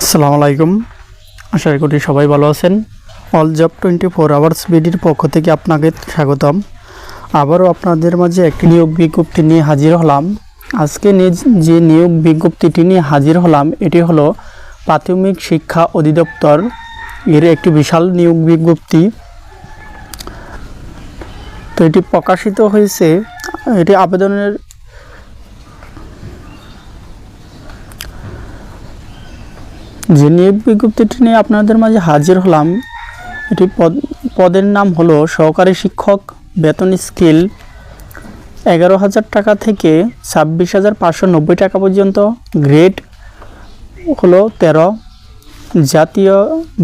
আসসালামু আলাইকুম আশা করি সবাই ভালো আছেন। All job twenty four hours বিডির পক্ষ থেকে আপনাকে স্বাগতম। আবারও আপনাদের মাঝে একটি নিয়োগ বিজ্ঞপ্তি নিয়ে হাজির হলাম। আজকে যে নিয়োগ বিজ্ঞপ্তিটি নিয়ে হাজির হলাম, এটি হলো প্রাথমিক শিক্ষা অধিদপ্তর এর একটি বিশাল নিয়োগ বিজ্ঞপ্তি। তো এটি প্রকাশিত হয়েছে, এটি আবেদনের যে নিয়োগ বিজ্ঞপ্তিটি নিয়ে আপনাদের মাঝে হাজির হলাম, এটি পদ, পদের নাম হলো সহকারী শিক্ষক, বেতন স্কেল এগারো হাজার টাকা থেকে ছাব্বিশ হাজার পাঁচশো নব্বই টাকা পর্যন্ত, গ্রেড হলো তেরো, জাতীয়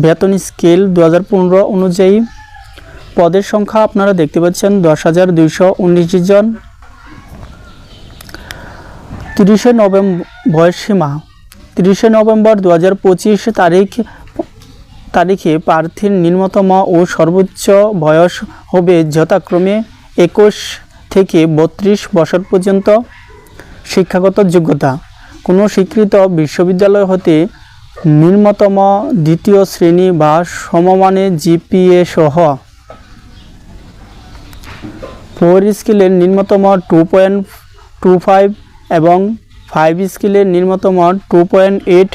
বেতন স্কেল দু হাজার পনেরো অনুযায়ী। পদের সংখ্যা আপনারা দেখতে পাচ্ছেন দশ হাজার দুইশো উনিশ জন। তিরিশে নভেম্বর বয়স সীমা তিরিশে নভেম্বর দু হাজার পঁচিশ তারিখ, তারিখে প্রার্থীর নিম্নতম ও সর্বোচ্চ বয়স হবে যথাক্রমে একুশ থেকে বত্রিশ বছর পর্যন্ত শিক্ষাগত যোগ্যতা। কোনো স্বীকৃত বিশ্ববিদ্যালয় হতে নিম্নতম দ্বিতীয় শ্রেণি বা সমমানের জিপিএ সহ ফোর স্কিলের নিম্নতম টু পয়েন্ট টু ফাইভ এবং ফাইভ স্কিলের নিম্নতম টু পয়েন্ট এইট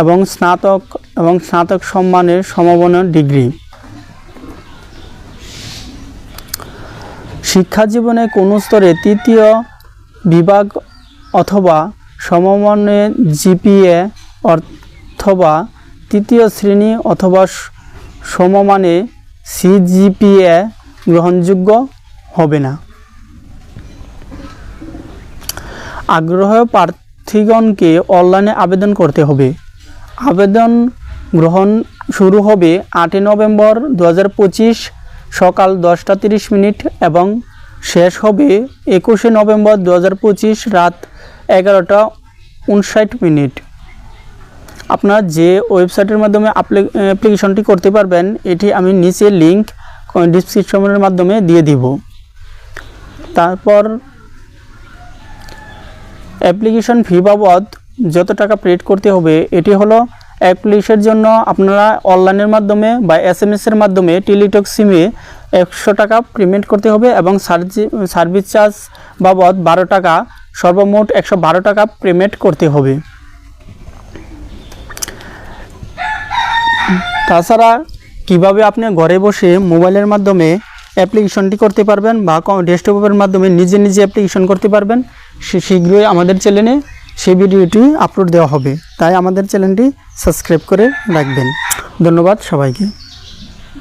এবং স্নাতক এবং স্নাতক সম্মানের সমমানের ডিগ্রি। শিক্ষা জীবনে কোনো স্তরে তৃতীয় বিভাগ অথবা সমমানের জিপিএ অথবা তৃতীয় শ্রেণি অথবা সমমানে সিজিপিএ গ্রহণযোগ্য হবে না। আগ্রহ প্রার্থীগণকে অনলাইনে আবেদন করতে হবে। আবেদন গ্রহণ শুরু হবে আটই নভেম্বর দু হাজার পঁচিশ সকাল দশটা তিরিশ মিনিট এবং শেষ হবে একুশে নভেম্বর দু হাজার পঁচিশ রাত এগারোটা উনষাট মিনিট। আপনার যে ওয়েবসাইটের মাধ্যমে অ্যাপ্লিকেশনটি করতে পারবেন, এটি আমি নিচে লিঙ্ক ডিসক্রিপশনের মাধ্যমে দিয়ে দিব। তারপর অ্যাপ্লিকেশন ফি বাবদ যত টাকা পেড করতে হবে, এটি হলো অ্যাপ্লিকেশনের জন্য আপনারা অনলাইনের মাধ্যমে বা এস এম এর মাধ্যমে টেলিটক সিমে একশো টাকা পেমেন্ট করতে হবে এবং সার্ভিস চার্জ বাবদ বারো টাকা, সর্বমোট একশো বারো টাকা পেমেন্ট করতে হবে। তাছাড়া কীভাবে আপনি ঘরে বসে মোবাইলের মাধ্যমে অ্যাপ্লিকেশনটি করতে পারবেন বা ডেস্কটপের মাধ্যমে নিজে নিজে অ্যাপ্লিকেশন করতে পারবেন সে শীঘ্রই আমাদের চ্যানেলে সেই ভিডিওটি আপলোড দেওয়া হবে। তাই আমাদের চ্যানেলটি সাবস্ক্রাইব করে রাখবেন। ধন্যবাদ সবাইকে।